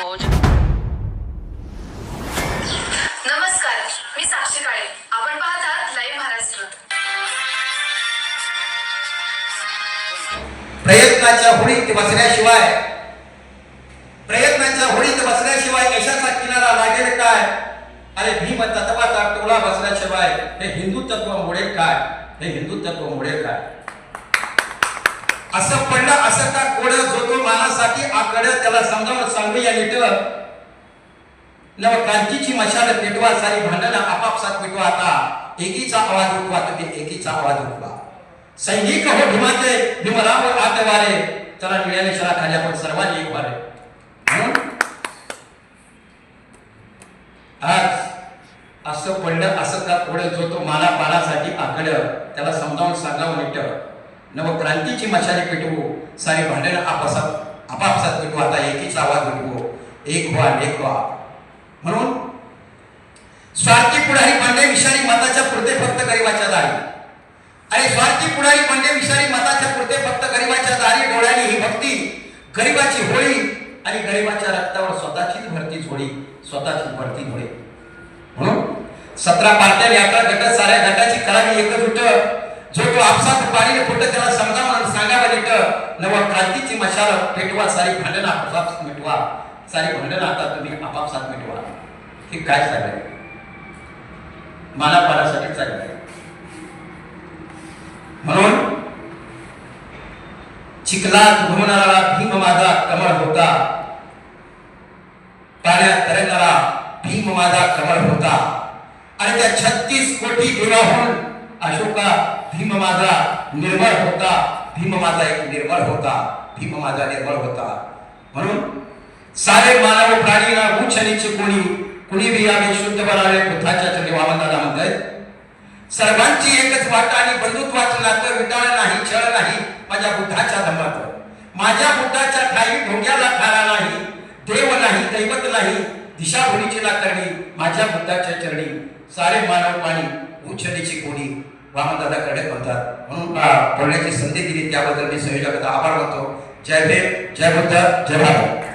भोज नमस्कार मी साक्षी काळे. आपण पाहतात लाईव्ह महाराष्ट्र. प्रयत्नाच्या होडीत बसल्याशिवाय प्रयत्नाच्या होडीत बसल्याशिवाय यशाचा किनारा लागेल काय? अरे भीम तत्वाचा टोळा बसल्याशिवाय हे हिंदुत्व मोडेल काय? हे हिंदुत्व मोडेल काय? असं पडलं असं का कोड जो तो मानासाठी आकड त्याला समजावून सांगूया नीट नव क्रांतीची मशाल पेटवा सारी भांडणं आपापसात पेटवा आता. एकीचा आवाज उठवा तुम्ही एकीचा आवाज उठवा. सैनिक हो भीमाचे भीमराव आतवारे. चला निळ्या निशाला खाली आपण सर्वांनी एक वारे. आज असं पडलं असं का कोड जो तो माना पानासाठी आकड त्याला समजावून सांगावं नीट नव क्रांतीची मशाली पेटवू सारी भांडणं आपासात आपापसात पेटवू. आता एकीचा आवाज उठवू. एक व्हा एक व्हा. म्हणून स्वार्थी पुढारी पांडे विषारी मताच्या पुरते फक्त गरिबाच्या दारी. आणि स्वार्थी पुढारी पांडे विषारी मताच्या पुरते फक्त गरिबाच्या दारी डोळ्याने ही भक्ती. गरिबाची होळी आणि गरिबाच्या रक्तावर स्वतःचीच भरती झोडी स्वतःची भरती झोडी म्हणून सतरा पार्ट्या अकरा गट साऱ्या गटाची करावी उठ जो तो आपसात पाणी फुट त्याला समजावून सांगावं नीट नव क्रांतीची मशाल पेटवा सारी भांडणं आपापसात मिटवा. सारी भांडणं आता तुम्ही आपापसात मिटवा. हे काय चाललंय? मानापानासाठी चाललंय. म्हणून चिखलात घुमणारा भीम माझा कमळ होता. पाण्यात तरंगणारा भीम माझा कमळ होता. आणि त्या छत्तीस कोटी देवाहून अशोका भीम माझा निर्मळ होता. भीम माझा एक निर्मळ होता. भीम माझा निर्मळ होता. म्हणून सारे मानव प्राणी ना उच्च निच कोणी कुणी बी आम्ही शुद्ध बनावे बुद्धाच्या चरणी वामनदादा म्हणतायत सर्वांची एकच वाट आणि बंधुत्वाचं नातं विटाळ नाही छळ नाही माझ्या बुद्धाच्या धर्मात माझ्या बुद्धाच्या ठाई ढोंग्याला खाला नाही देव नाही दैवत नाही दिशाभूलीची ना करणी माझ्या बुद्धाच्या चरणी सारे मानव पाणी उच्चनीची कोणी वामनदादाकडे म्हणतात. म्हणून बोलण्याची संधी दिली त्याबद्दल मी संयोजकाचा आभार मानतो. जय भीम जय बुद्ध जय भारत.